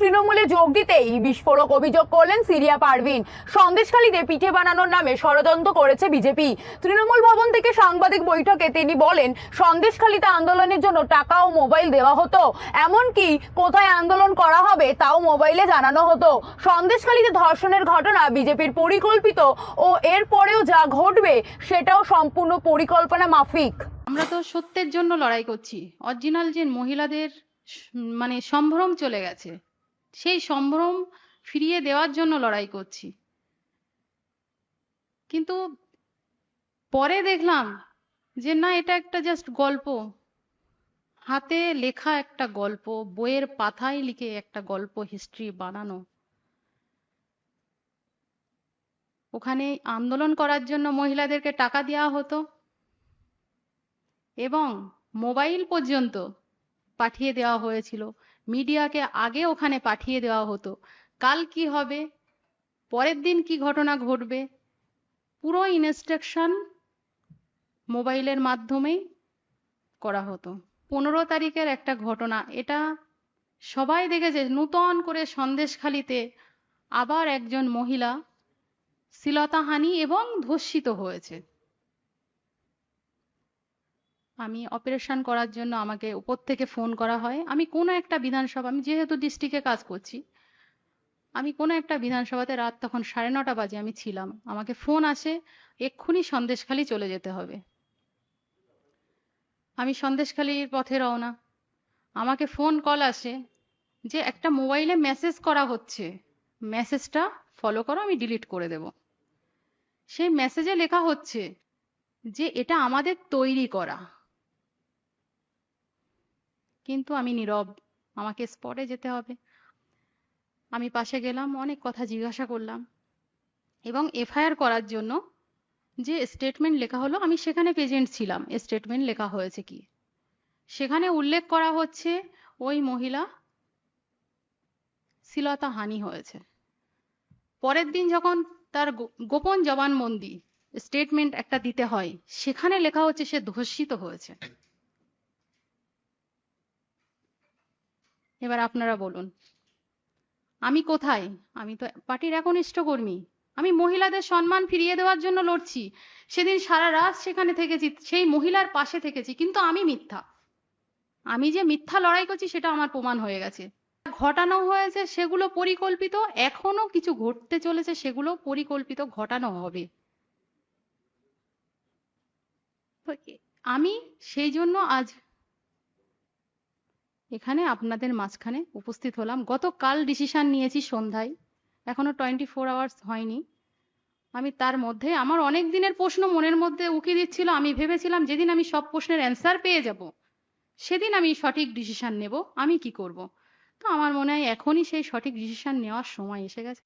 তৃণমূলে যোগ দিতেই বিস্ফোরক অভিযোগ করলেন সিরিয়া পারভিন। সন্দেশখালীতে পিঠে বানানোর নামে ষড়যন্ত্র করেছে বিজেপি। তৃণমূল ভবন থেকে সাংবাদিক বৈঠকে তিনি বলেন, সন্দেশখালীতে আন্দোলনের জন্য টাকা ও মোবাইল দেওয়া হতো। এমনকি কোথায় আন্দোলন করা হবে তাও মোবাইলে জানানো হতো। সন্দেশখালীতে ধর্ষণের ঘটনা বিজেপির পরিকল্পিত ও এর পরেও যা ঘটবে সেটাও সম্পূর্ণ পরিকল্পনা মাফিক। আমরা তো সত্যের জন্য লড়াই করছি। অরিজিনাল যে মহিলাদের মানে সম্ভ্রম চলে গেছে। সেই সম্ভ্রম ফিরিয়ে দেওয়ার জন্য লড়াই করছি। কিন্তু পরে দেখলাম যে না, এটা একটা জাস্ট গল্প। হাতে লেখা একটা গল্প, বইয়ের পাতায় লিখে একটা গল্প হিস্ট্রি বানানো। ওখানে আন্দোলন করার জন্য মহিলাদেরকে টাকা দেওয়া হতো এবং মোবাইল পর্যন্ত পাঠিয়ে দেওয়া হয়েছিল। মিডিয়াকে আগে ওখানে পাঠিয়ে দেওয়া হতো। কাল কি হবে? পরের দিন কি ঘটনা ঘটবে? পুরো ইনস্ট্রাকশন মোবাইলের মাধ্যমেই করা হতো। পনেরো তারিখের একটা ঘটনা। এটা সবাই দেখেছে। নূতন করে সন্দেশখালিতে আবার একজন মহিলা শ্লীলতাহানি এবং ধর্ষিত হয়েছে। আমি অপারেশন করার জন্য আমাকে উপর থেকে ফোন করা হয়। আমি কোনো একটা বিধানসভা, আমি যেহেতু ডিস্ট্রিক্টে কাজ করছি, আমি কোনো একটা বিধানসভাতে রাত তখন সাড়ে নটা বাজে আমি ছিলাম। আমাকে ফোন আসে, এক্ষুনি সন্দেশখালি চলে যেতে হবে। আমি সন্দেশখালির পথে রওনা। আমাকে ফোন কল আসে যে একটা মোবাইলে মেসেজ করা হচ্ছে। মেসেজটা ফলো করো, আমি ডিলিট করে দেব। সেই মেসেজে লেখা হচ্ছে যে এটা আমাদের তৈরি করা। কিন্তু আমি নীরব। আমাকে স্পটে যেতে হবে। আমি পাশে গেলাম, অনেক কথা জিজ্ঞাসা করলাম এবং এফআইআর করার জন্য যে স্টেটমেন্ট লেখা হলো, আমি সেখানে প্রেজেন্ট ছিলাম। স্টেটমেন্ট লেখা হয়েছে কি? সেখানে উল্লেখ করা হচ্ছে, ওই মহিলা শ্লীলতা হানি হয়েছে। পরের দিন যখন তার গোপন জবানবন্দি স্টেটমেন্ট একটা দিতে হয়, সেখানে লেখা হচ্ছে সে ধর্ষিত হয়েছে। এবার আপনারা বলুন, আমি কোথায়? আমি তো পার্টির একনিষ্ঠ কর্মী। আমি মহিলাদের সম্মান ফিরিয়ে দেওয়ার জন্য লড়ছি। সেদিন সারা রাত সেখানে থেকেছি, সেই মহিলার পাশে থেকেছি, কিন্তু আমি মিথ্যা। আমি যে মিথ্যা লড়াই করছি সেটা আমার প্রমাণ হয়ে গেছে। ঘটানো হয়েছে সেগুলো পরিকল্পিত এখনও কিছু ঘটতে চলেছে সেগুলো পরিকল্পিত ঘটানো হবে। আমি সেই জন্য আজ এখানে আপনাদের মাঝখানে উপস্থিত হলাম। গতকাল ডিসিশন নিয়েছি সন্ধ্যায়। এখনও টোয়েন্টি ফোর আওয়ার্স হয়নি। আমি তার মধ্যে, আমার অনেক দিনের প্রশ্ন মনের মধ্যে উকি দিচ্ছিল। আমি ভেবেছিলাম, যেদিন আমি সব প্রশ্নের অ্যান্সার পেয়ে যাব, সেদিন আমি সঠিক ডিসিশন নেব। আমি কি করব? তো আমার মনে হয় এখনই সেই সঠিক ডিসিশন নেওয়ার সময় এসে গেছে।